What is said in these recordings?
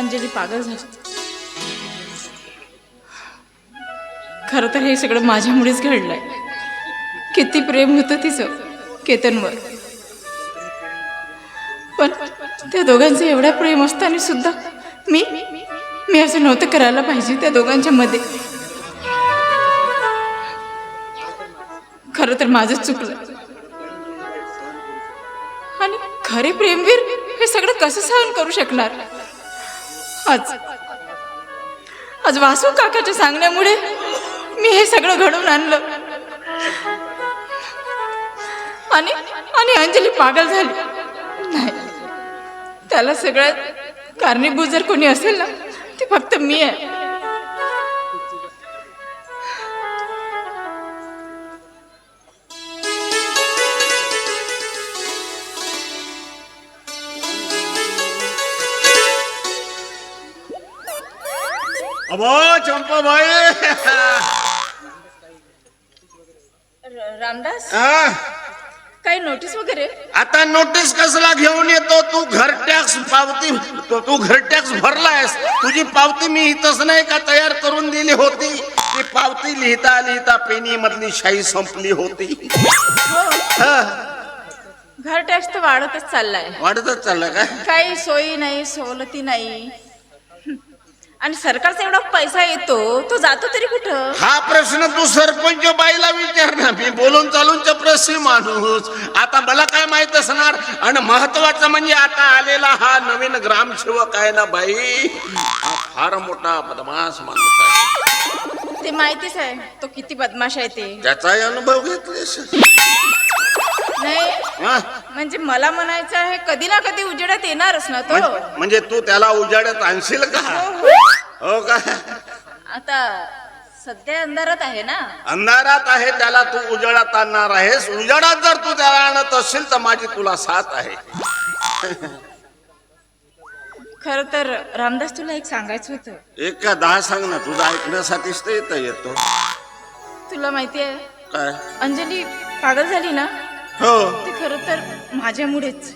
अंजली पागल झाली. खरं तर हे सगळं माझ्यामुळेच घडलंय. किती प्रेम होतं तिचं केतनवर. पण त्या दोघांचं एवढं प्रेम असताना सुद्धा मी मी असं नव्हतं करायला पाहिजे त्या दोघांच्या मध्ये. खरं तर माझंच चुकलं. आणि खरे प्रेमवीर हे सगळं कसं सहन करू शकणार? आज. आज वासू काकाच्या सांगण्यामुळे मी हे सगळं घडवून आणलं. आणि आणि अंजली पागल झाली. नाही त्याला सगळ्यात कारणीभूत जर कोणी असेल ना ते फक्त मी आहे. अबो चंपा भाई। रामदास? काही नोटीस वगैरे? आता नोटीस कसला घेऊन येतो? तू घर टॅक्स पावती तो- तू घर टॅक्स भरलायस. तुझी पावती मी इथंच नाही का तयार करून दिली होती? ती पावती लिहिता लिहिता पेनी मधली शाई संपली होती. हा, घर टॅक्स तर वाढतच चाललाय. वाढतच चाललं काय काही सोयी नाही सवलती नाही. आणि सरकारचा एवढा पैसा येतो तो जातो तरी कुठं? हा प्रश्न तू सरपंच बाईला विचार ना. मी बोलून चालून चप्रसी माणूस. आता मला काय माहीत असणार? आणि महत्वाचं म्हणजे आता आलेला हा नवीन ग्रामसेवक आहे ना बाई. हा फार मोठा बदमाश माणूस आहे. ते माहितीच आहे. तो किती बदमाश आहे ते. त्याचाही अनुभव घेतलेस. नाही. हा? म्हणजे मला म्हणायचं आहे कधी ना कधी उजेडात येणारच ना तो. म्हण- म्हणजे तू त्याला उजाड्यात आणशील का? हो का? आता सध्या अंधारात आहे ना. अंधारात आहे त्याला तू उजाडात आणणार आहेस. उजाडात जर तू त्याला आणत असशील तर माझी तुला साथ आहे. खर तर रामदास तुला एक सांगायचं होतं. एक का दहा सांग ना तुझं ऐकण्यासाठीच तर येतं येतो. तुला माहिती आहे? काय? अंजली पागल झाली ना? हो. ते खरं तर माझ्यामुळेच.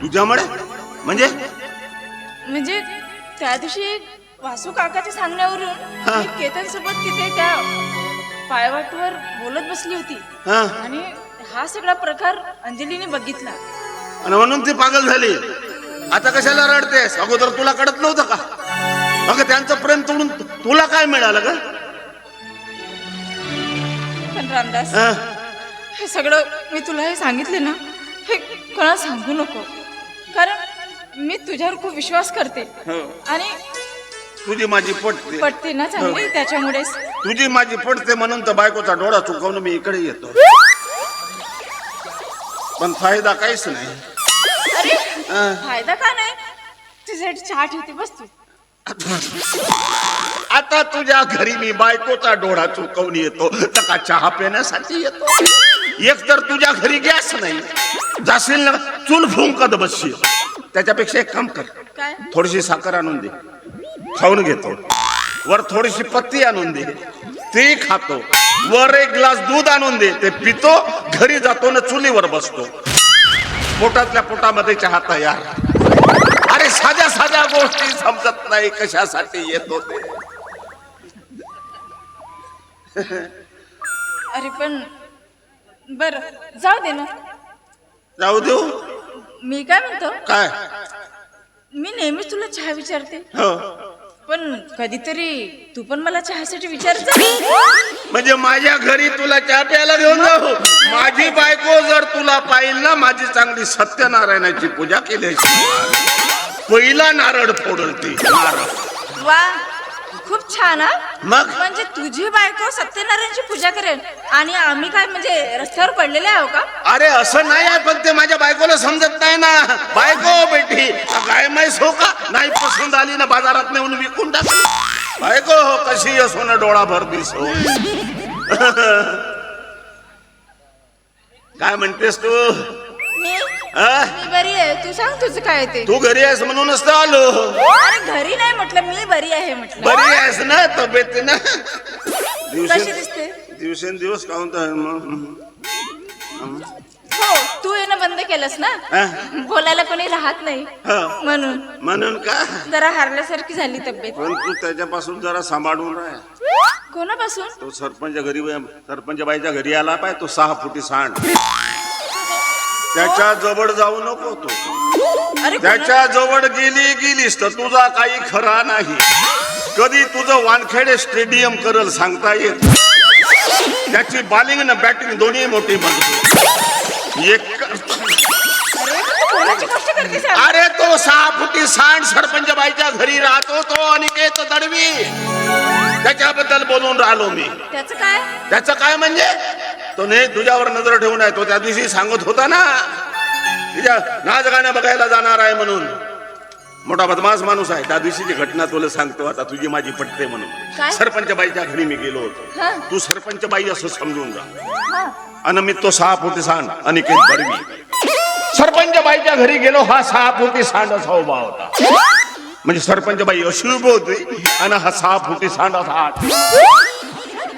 तुझ्यामुळे? म्हणजे? म्हणजे त्या दिवशी वासू काकाच्या सांगण्यावरून मी केतन सोबत तिथे त्या पायवाटवर बोलत बसली होती. हा. आणि हा सगळा प्रकार अंजलीने बघितला. आणि म्हणून ती पागल झाली. आता कशाला रडतेस? अगोदर तुला कळत नव्हतं का? अगं त्यांचं प्रेम तोडून तुला काय मिळालं का पण रामदास हा? हे सगळं मी तुला हे सांगितले ना हे कोणाला सांगू नको. कारण मी तुझ्यावर खूप विश्वास करते. हो. आणि तुझी माझी पटते. पटते ना चांगली त्याच्यामुळेच. तुझी माझी पटते म्हणून तर बायकोचा डोळा चुकवून मी इकडे येतो. पण फायदा काहीच नाही. अरे हा. फायदा का नाही? तुझ्यासाठी चहा ठेवते बस तू. आता तुझ्या घरी मी बायकोचा डोळा चुकवून येतो. तर का चहा पिण्यासाठी येतो. एक तर तुझ्या घरी गॅस नाही. जाशील ना चूल फुंकत बसशील. त्याच्यापेक्षा एक काम कर. थोडीशी साखर आणून दे. खाऊन घेतो. वर थोडीशी पत्ती आणून दे. ते खातो. वर एक ग्लास दूध आणून दे. ते पितो घरी जातो ना चुलीवर बसतो. पोटातल्या पोटामध्ये चहा तयार. अरे साध्या साध्या गोष्टी समजत नाही कशासाठी येतो ते. अरे पण बर जाऊ दे ना जाऊ देऊ? मी काय म्हणतो? काय? मी नेहमीच तुला चहा विचारते. हो. पण कधीतरी तू पण मला चहासाठी विचारत. म्हणजे माझ्या घरी तुला चहा प्यायला घेऊन जाऊ? माझी बायको जर तुला पाहिल ना माझी चांगली सत्यनारायणाची पूजा केली पहिला नारळ फोडल ती नारळ. वा. खूप छान हा? मग? म्हणजे तुझी बायको सत्यनारायणची पूजा करेल आणि आम्ही काय म्हणजे रस्त्यावर पडलेले आहो का? अरे असं नाही आहे पण ते माझ्या बायकोला समजत नाही ना. बायको बेटी गाय म्हैस हो का? नाही पसंत आली ना बाजारात नेऊन विकून टाकली. बायको हो कशी असो ना डोळा भर दिसो काय म्हणतेस तू? मी? मी बरी आहे. तू सांग तुझं काय ते. तू घरी आहेस म्हणूनच तर आलो. अरे घरी नाही म्हटलं मी बरी आहे म्हटलं. बरी आहेस ना तब्येतीनं कशी दिवसे दिसते? दिवसेंदिवस तर हो तू येणं बंद केलं केलंस ना? बोलायला कोणी राहत नाही. हा. म्हणून. म्हणून का? जरा हारल्यासारखी झाली तब्येत. पण तू त्याच्यापासून जरा सांभाळून राह. कोणापासून? तो सरपंच घरी सरपंच बाईच्या घरी आला पाय तो सहा फुटी सांड. त्याच्याजवळ जाऊ नको तू. त्याच्याजवळ गेली गेलीस तर तुझा काही खरा नाही. कधी तुझं वानखेडे स्टेडियम करल सांगता येत त्याची बॉलिंग न बॅटिंग दोन्ही मोठी एक यार? अरे तो सहा फुटी सांड सरपंच बाईच्या घरी राहतो तो अनिकेत दडवी. त्याच्याबद्दल बोलून राहिलो मी. त्याचं काय? त्याचं काय म्हणजे? तो नाही तुझ्यावर नजर ठेवून आहे. तो त्या दिवशी सांगत होता ना तुझ्या नाच गाणं बघायला जाणार आहे म्हणून. मोठा बदमाश माणूस आहे. त्या दिवशीची घटना तुला सांगतो. आता तुझी माझी पटते? म्हणून. सरपंच बाईच्या घरी मी गेलो होतो. तू सरपंच बाई असं समजून जा. आणि मी तो सहा फुटी सांड अनिकेत दडवी सरपंच बाईच्या घरी गेलो हा सहा फुटी सांड असा उभा होता. म्हणजे सरपंच बाई अशी उभी होती आणि हा सहा फुटी सांड असा.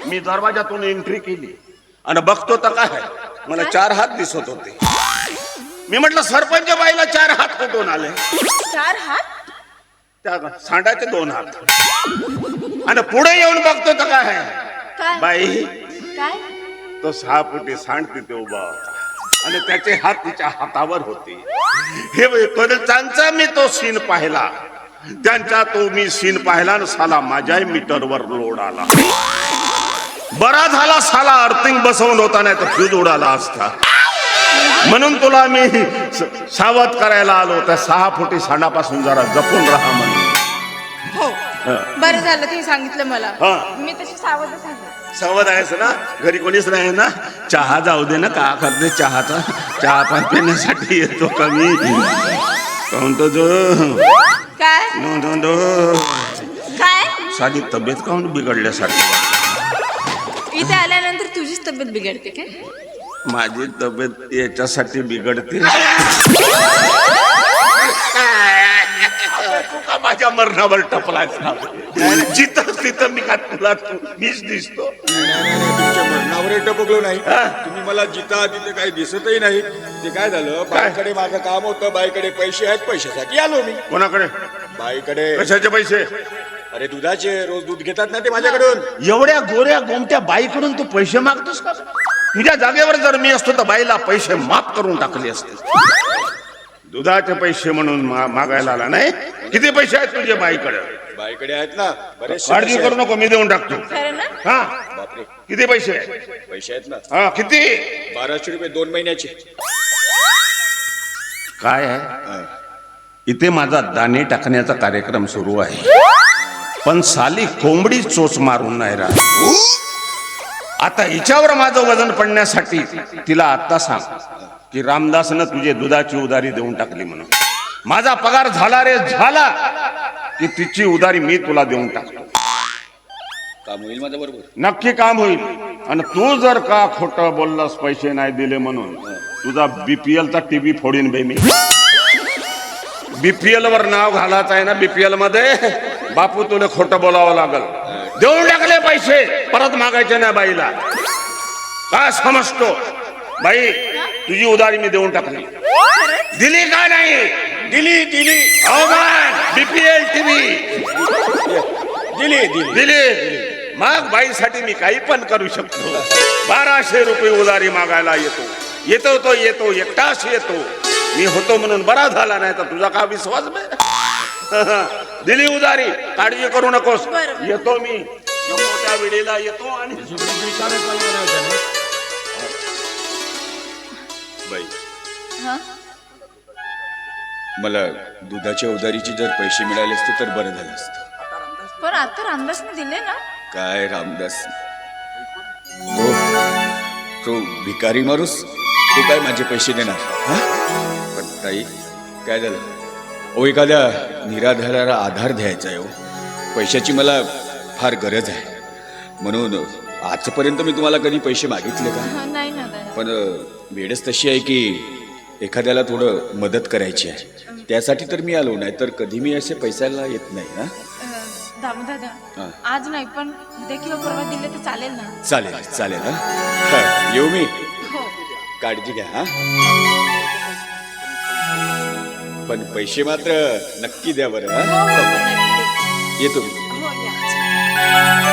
मी दरवाजातून एंट्री केली. आणि बघतो तर काय मला चार हात दिसत होते. मी म्हटलं सरपंच बाईला चार हात कुठून आले? चार हात? त्या सांडाचे दोन हात. आणि पुढे येऊन बघतो तर काय काय? बाई काय? तो सहा फुटी सांड तिथे उभा होता. आणि त्याचे हात तिच्या हातावर होते. हे पंचांचा मी तो सीन पाहिला. त्यांचा तो मी सीन पाहिला आणि साला माझ्या मीटरवर लोड आला. बरा झाला साला अर्थिंग बसवून होता नाही तर फ्यूज उडाला असता. म्हणून तुला मी सावध करायला आलो त्या सहा फुटी सांडापासून जरा जपून राहा म्हणून. हो. बरं झालं ते सांगितलं मला. हा. मी तशी सावधच आहे सावध आहेस ना? घरी कोणीच नाही ना? चहा जाऊ दे ना का करते चहाचा चहा पान पिण्यासाठी येतो कमी काहून तो जो काय? No, no, no. काय? साधी तब्येत काहून बिघडल्यासारखी? इथे आल्यानंतर तुझीच तब्येत बिघडते काय? माझी तब्येत याच्यासाठी बिघडते. माझ्या मरणावर टपला जिथं तिथं मी का तुला तू मीच दिसतो. नाही, नाही, नाही, तुमच्या मरणावरही टपकलो नाही. हा. तुम्ही मला जिथं तिथे काही दिसतही नाही. ते काय झालं? बाईकडे माझं काम होतं. बाईकडे पैसे आहेत. पैशासाठी आलो मी. कोणाकडे? बाईकडे कशाचे पैसे? अरे दुधाचे रोज दूध घेतात ना ते माझ्याकडून. एवढ्या गोऱ्या गोमट्या बाईकडून तू पैसे मागतोस का? तुझ्या जागेवर जर मी असतो तर बाईला पैसे माफ करून टाकले असते. दुधाचे पैसे म्हणून मा- मागायला आला नाही? किती पैसे आहेत तुझ्या बाईकडे? बाईकडे आहेत ना बरेचसे काळजी पैसे करू आहेत. नको मी देऊन टाकतो. खरं ना? हा. बापरे. किती पैसे पैसे आहेत ना. हा किती? बाराशे रुपये दोन महिन्याचे. काय आहे. इथे माझा दाणे टाकण्याचा कार्यक्रम सुरू आहे. पण साली कोंबडी चोच मारून नाही राहत आता हिच्यावर माझं वजन पडण्यासाठी तिला आता सांग की रामदासनं तुझे दुधाची उधारी देऊन टाकली म्हणून. माझा पगार झाला रे झाला की तिची उधारी मी तुला देऊन टाकतो. काम होईल माझ्या बरोबर. नक्की काम होईल. आणि तू जर का खोटं बोललास पैसे नाही दिले म्हणून तुझा बीपीएल चा टीव्ही फोडीन बे मी. बीपीएल वर नाव घालायचं आहे ना बीपीएलमध्ये? बापू तुला खोटं बोलावं लागल. देऊन टाकले पैसे परत मागायचे नाही बाईला. काय समजतो? बाई तुझी उधारी मी देऊन टाकली. दिली का नाही? दिली दिली. बीपीएल टीव्ही दिली दिली. दिले. मग बाईसाठी मी काही पण करू शकतो. बाराशे रुपये उधारी मागायला येतो. येतो तो येतो एकटाच येतो. मी होतो म्हणून बरा झाला नाही तर तुझा का विश्वास दिली उधारी काळजी करू नकोस. येतो मी. मोठ्या वेळेला येतो आणि बाई. हा? मला दुधाच्या उधारीचे जर पैसे मिळाले असते तर बरं झालं असतं. पण आता रामदासने दिले ना. काय रामदास? तो तो भिकारी माणूस? तो काय माझे पैसे देणार? हा? पण ताई काय झालं? ओ एखाद्या निराधाराला आधार द्यायचा आहे हो. पैशाची मला फार गरज आहे. म्हणून आजपर्यंत मी तुम्हाला कधी पैसे मागितले का? हा, नाही ना दादा पण वेळच तशी आहे की एखाद्याला थोडं मदत करायची आहे. त्यासाठी तर मी आलो नाही तर कधी मी असे पैशाला येत नाही ना अं, दामू दादा हा. आज नाही पण उद्या किंवा परवा दिले तर चालेल ना? चालेल चालेल हा? हा, येऊ मी. हो. काळजी घ्या हा? पण पैसे मात्र नक्की द्या बरं हा? हो. येतो मी हो.